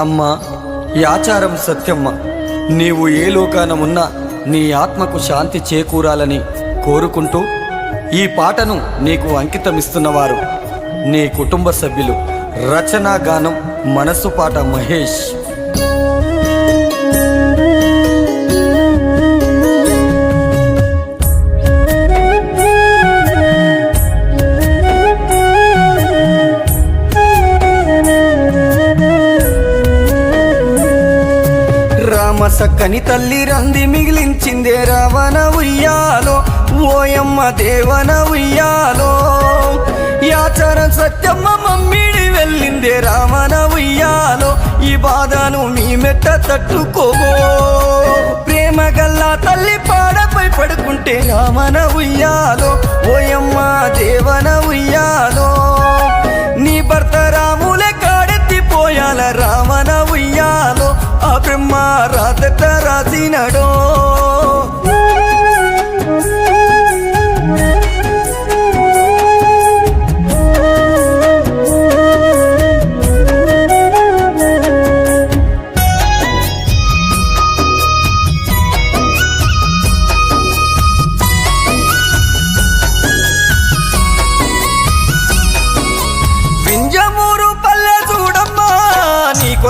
అమ్మా ఈ ఆచారం సత్యమ్మ. నీవు ఏ లోకాన ఉన్నా నీ ఆత్మకు శాంతి చేకూరాలని కోరుకుంటూ ఈ పాటను నీకు అంకితమిస్తున్నవారు. నీ కుటుంబ సభ్యులు రచనా గానం మనస్సు పాట మహేష్. సక్కని తల్లి రంది మిగిలించిందే రవణ ఉయ్యాలో. ఓయమ్మ దేవన ఉయ్యాలో. యాచర సత్యమ్మ మమ్మీడి వెళ్ళిందే రవణ ఉయ్యాలో. ఈ బాధను మీ మెట్ట తట్టుకోవో ప్రేమ గల్లా తల్లి పాడపై పడుకుంటే రామన ఉయ్యాలో. ఓయమ్మ దేవన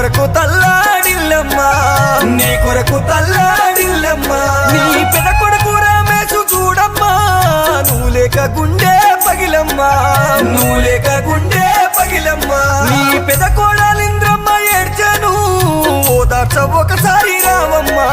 కొరకు తల్లాడిల్లమ్మా. నీ కొరకు తల్లాడిల్లమ్మా. నీ పెద కొడుకు రామేసు చూడమ్మా. నువ్వు లేక గుండె పగిలమ్మా. నువ్వు లేక గుండె పగిలమ్మా. నీ పెద కోడాలింద్రమ్మ ఏడ్చను. ఓదార్చ ఒకసారి రావమ్మా.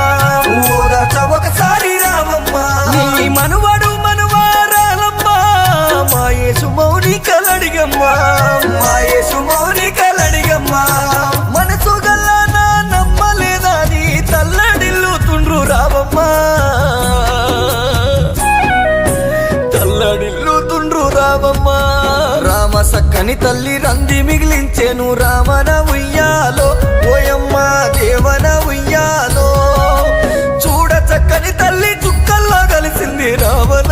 సక్కని తల్లి రంది మిగిలించెను రామన ఉయ్యాలో. ఓయమ్మ దేవన ఉయ్యాలో. చూడ చక్కని తల్లి చుక్కల్లో కలిసింది రావణ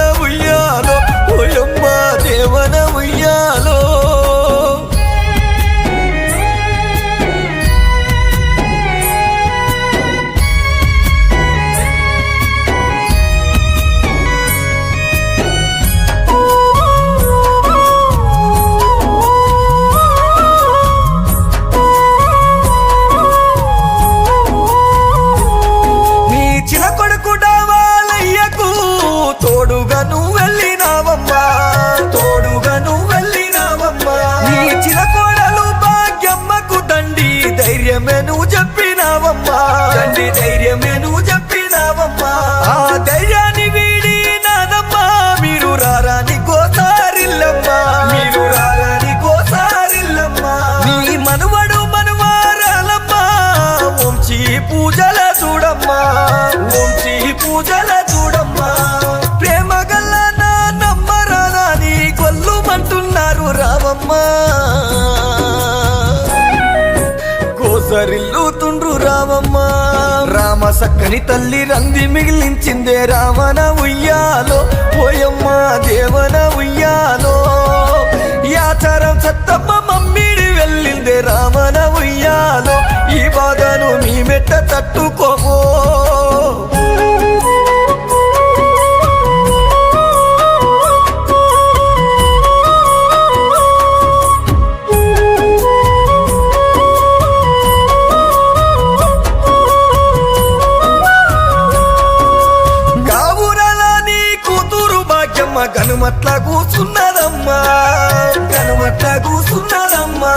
తోడుగా నువ్వు వెళ్ళినావమ్మా. తోడుగా నువ్వు వెళ్ళినావమ్మా. నీ చిన్న కోడలు భాగ్యమ్మకు దండి ధైర్యమే నువ్వు చెప్పినావమ్మా. దండి ధైర్యమే నువ్వు చెప్పినావమ్మా. ఆ ధైర్యాన్ని వీడి నాదమ్మా. మీరు రారాని కోసారిల్లమ్మా. మీరు రారాని కోసారిల్లమ్మా. నీ మనువడు మనవారాలమ్మా. వంశీ పూజల చూడమ్మా. వంశీ పూజల కోసరిల్లుతుండ్రు రావమ్మా. రామ సక్కని తల్లి రంది మిగిలించిందే రావణ ఉయ్యాలో. పోయమ్మ దేవన ఉయ్యాలో. యాచారం సత్తమ్మ మమ్మీడి వెళ్ళిందే రావణ ఉయ్యాలో. ఈ బాధను మీ మెట్ట తట్టుకో భాగ్యమ్మ గనుమట్ల కూసున్నదమ్మా గనుమట్ల కూసున్నదమ్మా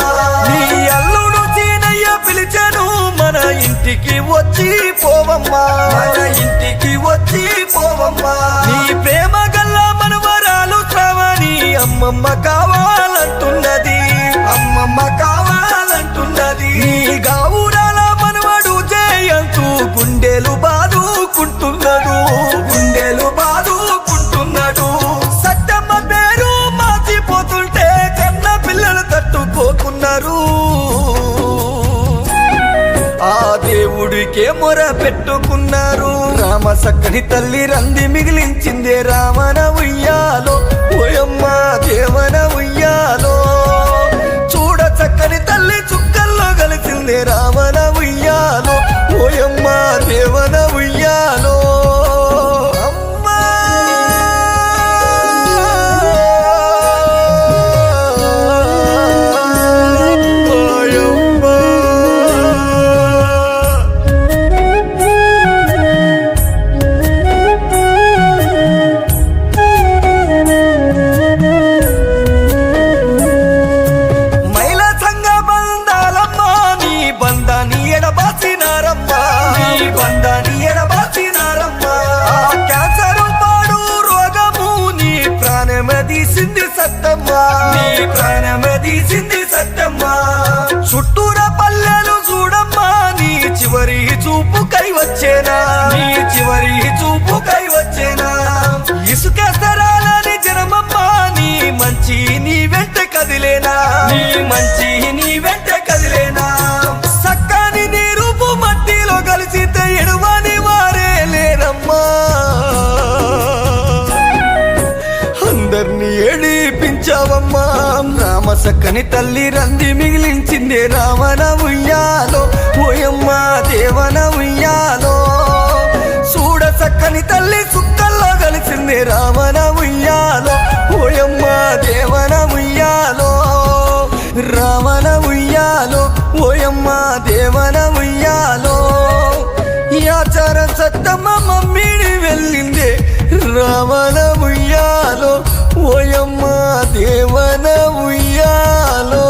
నీ అల్లుడు చీనయ్య పిలిచాను మన ఇంటికి వచ్చి పోవమ్మా. మన ఇంటికి వచ్చి పోవమ్మా. నీ ప్రేమ గల్ల మనవరాలు శ్రావణి అమ్మమ్మ కావాలంటున్నది మొర పెట్టుకున్నారు. రామ సక్కని తల్లి రంది మిగిలించిందే రామన ఉయ్యాలో. ఓయమ్మ దేవన ఉయ్యాలో. చూడ చక్కని తల్లి తల్లి చుక్కల్లో కలిసిందే రావణ ఉయ్యాలో. మంచి నీ వెంట కదిలేనా? సక్కని నీ రూపు మట్టిలో కలిసితే ఎడువని వారే లేరమ్మా. అందరినీ ఏడిపించావమ్మా. రామ సక్కని తల్లి రంది మిగిలించిందే రావణ ఉయ్యాలో. ఓయమ్మ దేవన ఉయ్యాలో. చూడ సక్కని తల్లి ఈ సత్తమ్మ మమ్మీని వెళ్ళిందే. రావణ ఉయ్యాలో ఓయమ్మ దేవన ఉయ్యాలో.